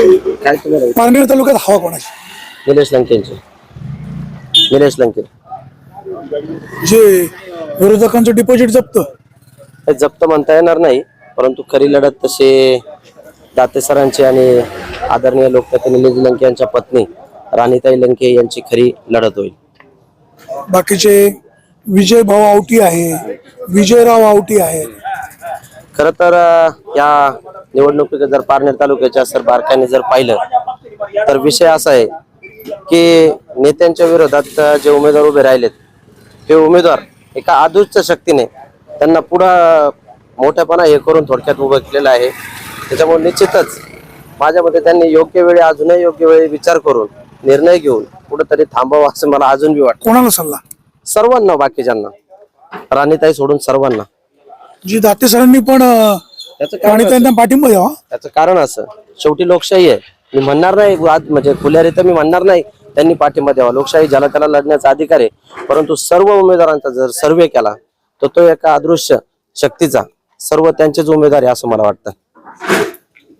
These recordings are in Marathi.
काय तुम्हाला पारनेर तालुक्यात हवा कोणाची? निलेश लंकेंचे. निलेश लंके. जे विरोधकांचं डिपॉझिट जप्त. हे जप्त म्हणता येणार नाही परंतु खरी लढत तसे दाते सरांचे आणि आदरणीय लोकनेते निलेश लंके यांच्या पत्नी राणीताई लंके यांची खरी लढत होईल. बाकीचे विजय भाऊ आवटी आहे विजयराव आवटी आहे. खर तर अ, या निवडणुकीत जर पारनेर तालुक्याच्या सर बारकाईने जर पाहिलं तर विषय असा आहे की नेत्यांच्या विरोधात जे उमेदवार उभे राहिलेत ते उमेदवार एका आदूच शक्तीने त्यांना पुढं मोठेपणा हे करून थोडक्यात उभं केलेलं आहे. त्याच्यामुळे निश्चितच माझ्या मते त्यांनी योग्य वेळी अजूनही योग्य वेळी विचार करून निर्णय घेऊन कुठंतरी थांबावं असं मला अजून बी वाटतं. कोणाला सल्ला? सर्वांना बाकीच्यांना. राणीताई सोडून सर्वांना. जी दाते सरांनी पण त्याचं कारण आणि त्यांना पाठिंबा द्यावा त्याचं कारण असं. शेवटी लोकशाही आहे. मी म्हणणार नाही आज म्हणजे खुल्यारीत्या मी म्हणणार नाही त्यांनी पाठिंबा द्यावा. लोकशाही ज्याला त्याला लढण्याचा अधिकार आहे परंतु सर्व उमेदवारांचा जर सर्वे केला तर तो एका अदृश्य शक्तीचा सर्व त्यांचेच उमेदवार आहे असं मला वाटतं.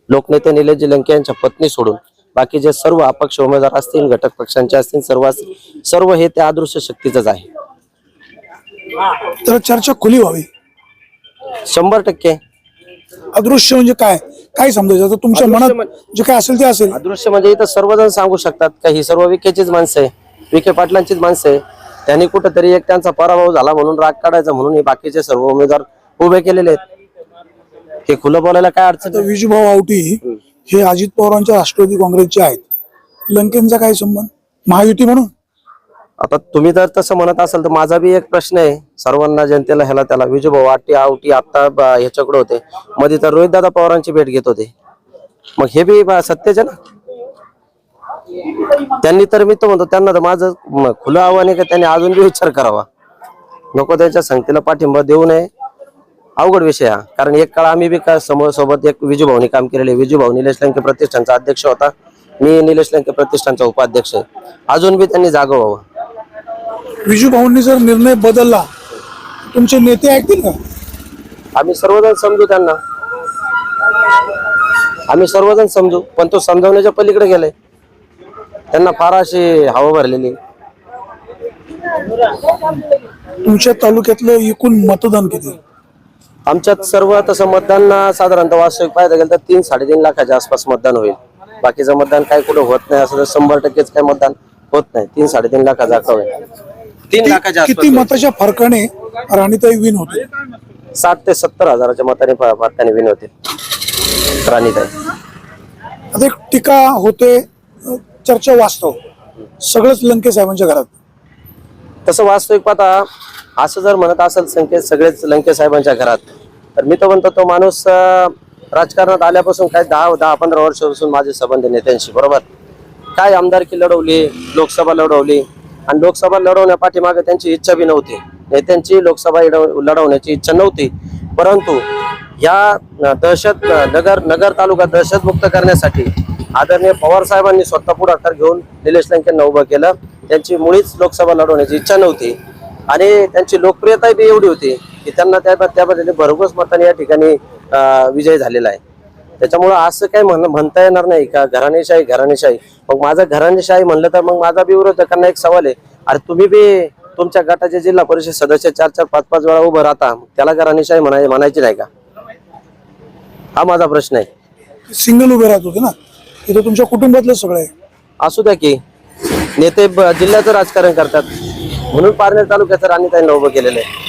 लोकनेते निलेशजी लंके यांच्या पत्नी सोडून बाकी जे सर्व अपक्ष उमेदवार असतील घटक पक्षांचे असतील सर्व असतील सर्व हे त्या अदृश्य शक्तीचंच आहे. तर चर्चा खुली व्हावी. शंभर टक्के. अदृश्य म्हणजे काय? काय समजायचं? आता तुमच्या अदृश्य मनात जे काय असेल ते असेल. अदृश्य म्हणजे इथं सर्वजण सांगू शकतात का ही सर्व विखेचीच माणसं आहे? विखे पाटलांचीच माणसं आहे. त्यांनी कुठंतरी एक त्यांचा पराभव झाला म्हणून राग काढायचा म्हणून हे बाकीचे सर्व उमेदवार उभे केलेले आहेत. हे खुलं बोलायला काय अडचण आता नाही. विजयभाऊ आवटी हे अजित पवारांच्या राष्ट्रवादी काँग्रेसचे आहेत. लंकेंचा काय संबंध? महायुती म्हणून? आता तुम्ही जर तसं म्हणत असाल तर माझा बी एक प्रश्न आहे. सर्वांना जनतेला ह्याला त्याला. विजूभाऊ आटी आवटी आता ह्याच्याकडे होते. मध्ये तर रोहित दादा पवारांची भेट घेत होते. मग हे बी सत्यच आहे ना? त्यांनी तर मी तो म्हणतो त्यांना तर माझं खुलं आव्हान आहे का? त्यांनी अजून बी विचार करावा. नको त्यांच्या संगतीला पाठिंबा देऊ नये. अवघड विषय हा. कारण एक काळ आम्ही बी का समोर सोबत एक विजूभाऊनी काम केलेले. विजूभाऊ निलेश लंके प्रतिष्ठानचा अध्यक्ष होता. मी निलेश लंके प्रतिष्ठानचा उपाध्यक्ष आहे. अजून बी त्यांनी जागं व्हावं. विजूभाऊंनी जर निर्णय बदलला तुमचे नेते ऐकतील का? आम्ही सर्वजण समजू त्यांना. आम्ही सर्वजण समजू पण तो समजावण्याच्या पलीकडे गेले त्यांना फार अशी हवा भरलेली. तुमच्या तालुक्यातलं एकूण मतदान किती? आमच्यात सर्व तसं मतदान साधारणतः वास्तविक पाहायला गेलं तर तीन साडेतीन लाखाच्या आसपास मतदान होईल. बाकीचं मतदान काय कुठं होत नाही असं तर शंभर टक्केच काय मतदान होत नाही तीन साडेतीन लाखाचा आकडा होईल. तीन लाखाच्या किती मताच्या फरकाने राणीताई विन होते. साठ ते सत्तर हजाराच्या मताने मताने विन होते. राणीताई. आता एक टीका होते अ, चर्चा वास्तव. सगळंच लंके साहेबांच्या घरात. तसं वास्तविक पाहता असं जर म्हणत असेल संकेत सगळेच लंके साहेबांच्या घरात तर मी तर म्हणतो तो माणूस अं, राजकारणात आल्यापासून काय दहा दहा पंधरा वर्षापासून माझे संबंध नेत्यांशी बरोबर? काय आमदारकी लढवली लोकसभा लढवली आणि लोकसभा लढवण्या पाठीमागे त्यांची इच्छा बी नव्हती. नेत्यांची लोकसभा लढव- लढवण्याची इच्छा नव्हती. परंतु या दहशत नगर नगर तालुका दहशतमुक्त करण्यासाठी आदरणीय पवार साहेबांनी स्वतः पुढाकार घेऊन निलेश लंकेंना उभं केलं. त्यांची मुळीच लोकसभा लढवण्याची इच्छा नव्हती. आणि त्यांची लोकप्रियता बी एवढी होती की त्यांना त्या त्याबद्दल भरघोस मताने या ठिकाणी विजय झालेला आहे. त्याच्यामुळं असं काही म्हण म्हणता येणार नाही का? घराणेशाही घराणेशाही. मग माझा घराणेशाही म्हणलं तर मग माझा बी विरोधकांना एक सवाल आहे. अरे तुम्ही बी तुमच्या गटाचे जिल्हा परिषद सदस्य चार चार पाच पाच वेळा उभं राहता. त्याला घराणेशाही म्हणाय म्हणायची नाही का? हा माझा प्रश्न आहे. सिंगल उभे राहत होते ना? इथं तुमच्या कुटुंबातलं सगळं आहे. असू द्या की. नेते जिल्ह्याचं राजकारण करतात. म्हणून पारनेर तालुक्याचं राणी त्यांना उभं केलेलं आहे.